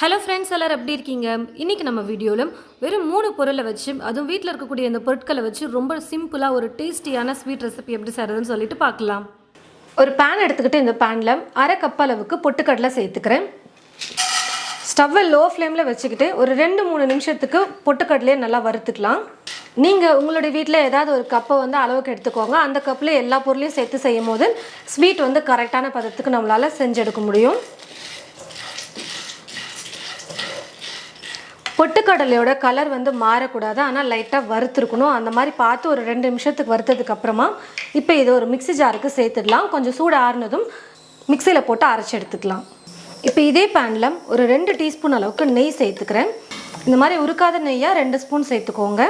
Hello friends எல்லாரும் எப்படி இருக்கீங்க? இன்றைக்கி நம்ம வீடியோவில் வெறும் மூணு பொருளை வச்சு அதுவும் வீட்டில் இருக்கக்கூடிய அந்த பொருட்களை வச்சு ரொம்ப சிம்பிளாக ஒரு டேஸ்டியான ஸ்வீட் ரெசிபி எப்படி செய்கிறதுன்னு சொல்லிட்டு பார்க்கலாம். ஒரு பேன் எடுத்துக்கிட்டு இந்த பேனில் அரை கப் அளவுக்கு பொட்டுக்கடலை சேர்த்துக்கிறேன். ஸ்டவ்வை லோ ஃப்ளேமில் வச்சுக்கிட்டு ஒரு ரெண்டு மூணு நிமிஷத்துக்கு பொட்டுக்கடலையே நல்லா வறுத்துக்கலாம். நீங்கள் உங்களுடைய வீட்டில் ஏதாவது ஒரு கப்பை வந்து அளவுக்கு எடுத்துக்கோங்க. அந்த கப்பில் எல்லா பொருளையும் சேர்த்து செய்யும் போது ஸ்வீட் வந்து கரெக்டான பதத்துக்கு நம்மளால் செஞ்செடுக்க முடியும். பொட்டுக்கடலையோட கலர் வந்து மாறக்கூடாது. ஆனால் லைட்டாக வறுத்துருக்கணும். அந்த மாதிரி பார்த்து ஒரு ரெண்டு நிமிஷத்துக்கு வறுத்ததுக்கு அப்புறமா இப்போ இதை ஒரு மிக்ஸி ஜாருக்கு சேர்த்துடலாம். கொஞ்சம் சூடு ஆறுனதும் மிக்சியில் போட்டு அரைச்சி எடுத்துக்கலாம். இப்போ இதே பேனில் ஒரு ரெண்டு டீஸ்பூன் அளவுக்கு நெய் சேர்த்துக்கிறேன். இந்த மாதிரி உருக்காத நெய்யாக ரெண்டு ஸ்பூன் சேர்த்துக்கோங்க.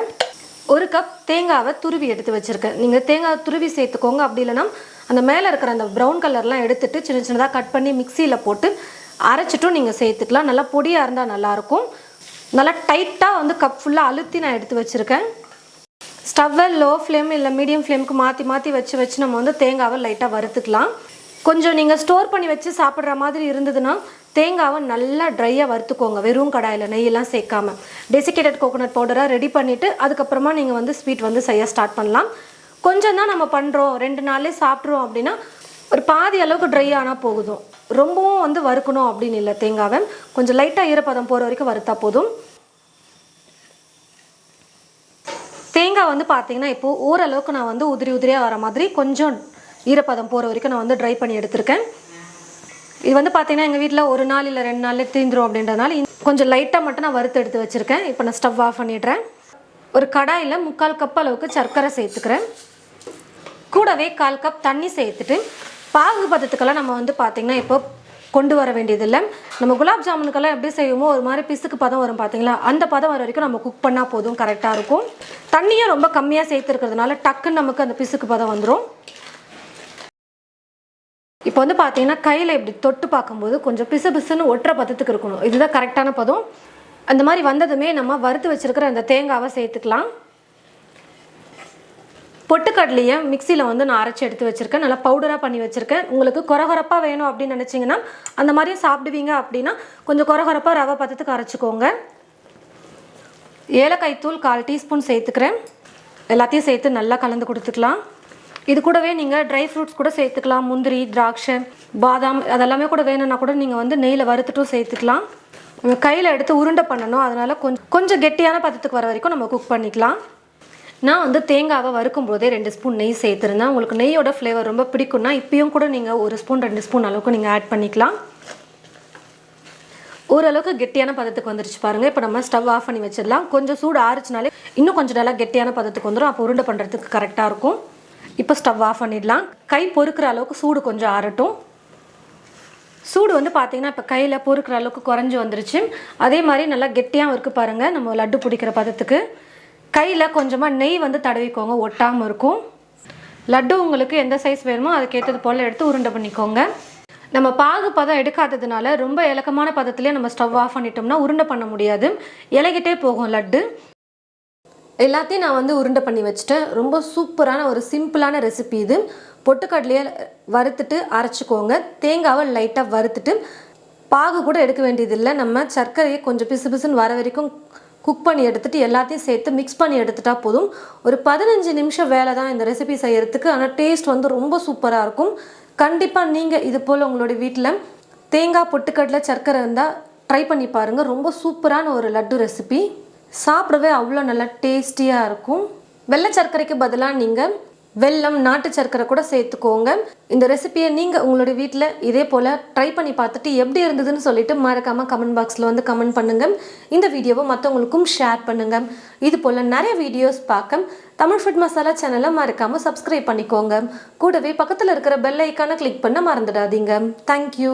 ஒரு கப் தேங்காவை துருவி எடுத்து வச்சுருக்கேன். நீங்கள் தேங்காய் துருவி சேர்த்துக்கோங்க. அப்படி இல்லைன்னா அந்த மேலே இருக்கிற அந்த ப்ரௌன் கலர்லாம் எடுத்துட்டு சின்ன சின்னதாக கட் பண்ணி மிக்சியில் போட்டு அரைச்சிட்டும் நீங்கள் சேர்த்துக்கலாம். நல்லா பொடியாக இருந்தால் நல்லாயிருக்கும் நல்லா டைட்டாக வந்து கப் ஃபுல்லாக அழுத்தி நான் எடுத்து வச்சுருக்கேன். ஸ்டவ்வை லோ ஃப்ளேம் இல்லை மீடியம் ஃப்ளேமுக்கு மாற்றி மாற்றி வச்சு வச்சு நம்ம வந்து தேங்காவை லைட்டாக வறுத்துக்கலாம். கொஞ்சம் நீங்கள் ஸ்டோர் பண்ணி வச்சு சாப்பிட்ற மாதிரி இருந்ததுன்னா தேங்காவை நல்லா ட்ரையாக வறுத்துக்கோங்க. வெறும் கடாயில் நெய்யெல்லாம் சேர்க்காம. டெசிகேட்டட் கோகோனட் பவுடராக ரெடி பண்ணிவிட்டு அதுக்கப்புறமா நீங்கள் வந்து ஸ்வீட் வந்து செய்ய ஸ்டார்ட் பண்ணலாம். கொஞ்சம் தான் நம்ம பண்ணுறோம் ரெண்டு நாளே சாப்பிட்றோம் அப்படின்னா ஒரு பாதி அளவுக்கு ட்ரை ஆனால் போகுதும் ரொம்பவும் வந்து வறுக்கணும் அப்படின்னு இல்லை தேங்காவை. கொஞ்சம் லைட்டாக ஈரப்பதம் போகிற வரைக்கும் வறுத்தா போதும். தேங்காய் வந்து பார்த்தீங்கன்னா இப்போது ஓரளவுக்கு நான் வந்து உதிரி உதிரியாக வர மாதிரி கொஞ்சம் ஈரப்பதம் போகிற வரைக்கும் நான் வந்து ட்ரை பண்ணி எடுத்திருக்கேன். இது வந்து பார்த்தீங்கன்னா எங்கள் வீட்டில் ஒரு நாள் இல்லை ரெண்டு நாள் தீந்துரும் அப்படின்றதுனால கொஞ்சம் லைட்டாக மட்டும் நான் வறுத்து எடுத்து வச்சுருக்கேன். இப்போ நான் ஸ்டவ் ஆஃப் பண்ணிடுறேன். ஒரு கடாயில் முக்கால் கப் அளவுக்கு சர்க்கரை சேர்த்துக்கிறேன். கூடவே கால் கப் தண்ணி சேர்த்துட்டு பாகு பதத்துக்கெல்லாம் நம்ம வந்து பார்த்திங்கன்னா இப்போ கொண்டு வர வேண்டியதில்லை. நம்ம குலாப் ஜாமுனுக்கெல்லாம் எப்படி செய்வோமோ ஒரு மாதிரி பிசுக்கு பதம் வரும் பார்த்தீங்களா அந்த பதம் வர வரைக்கும் நம்ம குக் பண்ணால் போதும் கரெக்டாக இருக்கும். தண்ணியும் ரொம்ப கம்மியாக சேர்த்துருக்கிறதுனால டக்குன்னு நமக்கு அந்த பிசுக்கு பதம் வந்துடும் இப்போ வந்து பார்த்தீங்கன்னா கையில் இப்படி தொட்டு பார்க்கும்போது கொஞ்சம் பிசு பிசுன்னு ஒட்டுற பதத்துக்கு இருக்கணும். இதுதான் கரெக்டான பதம். அந்த மாதிரி வந்ததுமே நம்ம வறுத்து வச்சுருக்கிற அந்த தேங்காவை சேர்த்துக்கலாம். பொட்டுக்கடலையை மிக்சியில் வந்து நான் அரைச்சி எடுத்து வச்சுருக்கேன். நல்லா பவுடராக பண்ணி வச்சுருக்கேன். உங்களுக்கு கொரகொரப்பாக வேணும் அப்படின்னு நினச்சிங்கன்னா அந்த மாதிரியும் சாப்பிடுவீங்க அப்படின்னா கொஞ்சம் கொரகொரப்பாக ரவை பதத்துக்கு அரைச்சிக்கோங்க. ஏலக்காய் தூள் கால் டீஸ்பூன் சேர்த்துக்கிறேன். எல்லாத்தையும் சேர்த்து நல்லா கலந்து கொடுத்துக்கலாம். இது கூடவே நீங்கள் ட்ரை ஃப்ரூட்ஸ் கூட சேர்த்துக்கலாம். முந்திரி திராட்சை பாதாம் அதெல்லாமே கூட வேணும்னா கூட நீங்கள் வந்து நெய்யில் வறுத்துட்டும் சேர்த்துக்கலாம். கையில் எடுத்து உருண்டை பண்ணணும். அதனால் கொஞ்சம் கொஞ்சம் கெட்டியான பதத்துக்கு வர வரைக்கும் நம்ம குக் பண்ணிக்கலாம். நான் வந்து தேங்காவை வறுக்கும் போதே ரெண்டு ஸ்பூன் நெய் சேர்த்துருந்தேன். உங்களுக்கு நெய்யோட ஃப்ளேவர் ரொம்ப பிடிக்கும்னா இப்பயும் கூட நீங்கள் ஒரு ஸ்பூன் ரெண்டு ஸ்பூன் அளவுக்கு நீங்கள் ஆட் பண்ணிக்கலாம். ஓரளவுக்கு கெட்டியான பதத்துக்கு வந்துருச்சு பாருங்கள் இப்போ நம்ம ஸ்டவ் ஆஃப் பண்ணி வச்சிடலாம். கொஞ்சம் சூடு ஆறுச்சுனாலே இன்னும் கொஞ்சம் நல்லா கெட்டியான பதத்துக்கு வந்துடும் அப்போ உருண்டை பண்ணுறதுக்கு கரெக்டாக இருக்கும். இப்போ ஸ்டவ் ஆஃப் பண்ணிடலாம். கை பொறுக்கிற அளவுக்கு சூடு கொஞ்சம் ஆறட்டும். சூடு வந்து பார்த்தீங்கன்னா இப்போ கையில் பொறுக்கிற அளவுக்கு குறைஞ்சி வந்துருச்சு. அதே மாதிரி நல்லா கெட்டியாகவும் இருக்குது பாருங்கள் நம்ம லட்டு பிடிக்கிற பதத்துக்கு. கையில் கொஞ்சமாக நெய் வந்து தடவிக்கோங்க ஒட்டாமல் இருக்கும். லட்டு உங்களுக்கு எந்த சைஸ் வேணுமோ அதுக்கேற்றது போல் எடுத்து உருண்டை பண்ணிக்கோங்க. நம்ம பாகு பதம் எடுக்காததுனால ரொம்ப இலக்கமான பதத்துலேயே நம்ம ஸ்டவ் ஆஃப் பண்ணிட்டோம்னா உருண்டை பண்ண முடியாது. இலகிட்டே போகும் லட்டு. எல்லாத்தையும் நான் வந்து உருண்டை பண்ணி வச்சுட்டேன். ரொம்ப சூப்பரான ஒரு சிம்பிளான ரெசிபி இது. பொட்டுக்கடலையை வறுத்துட்டு அரைச்சிக்கோங்க. தேங்காவை லைட்டாக வறுத்துட்டு பாகு கூட எடுக்க வேண்டியதில்லை. நம்ம சர்க்கரையை கொஞ்சம் பிசு பிசுன்னு வர வரைக்கும் குக் பண்ணி எடுத்துட்டு எல்லாத்தையும் சேர்த்து மிக்ஸ் பண்ணி எடுத்துட்டா போதும். ஒரு பதினஞ்சு நிமிஷம் வேலை தான் இந்த ரெசிபி செய்யறதுக்கு. ஆனால் டேஸ்ட் வந்து ரொம்ப சூப்பராக இருக்கும். கண்டிப்பாக நீங்கள் இது போல் உங்களுடைய வீட்டில் தேங்காய் பொட்டுக்கடலை சர்க்கரை இருந்தால் ட்ரை பண்ணி பாருங்கள் ரொம்ப சூப்பரான ஒரு லட்டு ரெசிபி சாப்பிடவே அவ்வளோ நல்லா டேஸ்டியாக இருக்கும். வெள்ளை சர்க்கரைக்கு பதிலாக நீங்கள் வெல்லம் நாட்டு சர்க்கரை கூட சேர்த்துக்கோங்க. இந்த ரெசிபியை நீங்கள் உங்களுடைய வீட்டில் இதே போல் ட்ரை பண்ணி பார்த்துட்டு எப்படி இருந்ததுன்னு சொல்லிட்டு மறக்காமல் கமெண்ட் பாக்ஸில் வந்து கமெண்ட் பண்ணுங்கள் இந்த வீடியோவை மற்றவங்களுக்கும் ஷேர் பண்ணுங்கள் இது போல் நிறைய வீடியோஸ் பார்க்க தமிழ் ஃபுட் மசாலா சேனலை மறக்காமல் சப்ஸ்கிரைப் பண்ணிக்கோங்க. கூடவே பக்கத்தில் இருக்கிற பெல் ஐக்கானை கிளிக் பண்ண மறந்துடாதீங்க. தேங்க்யூ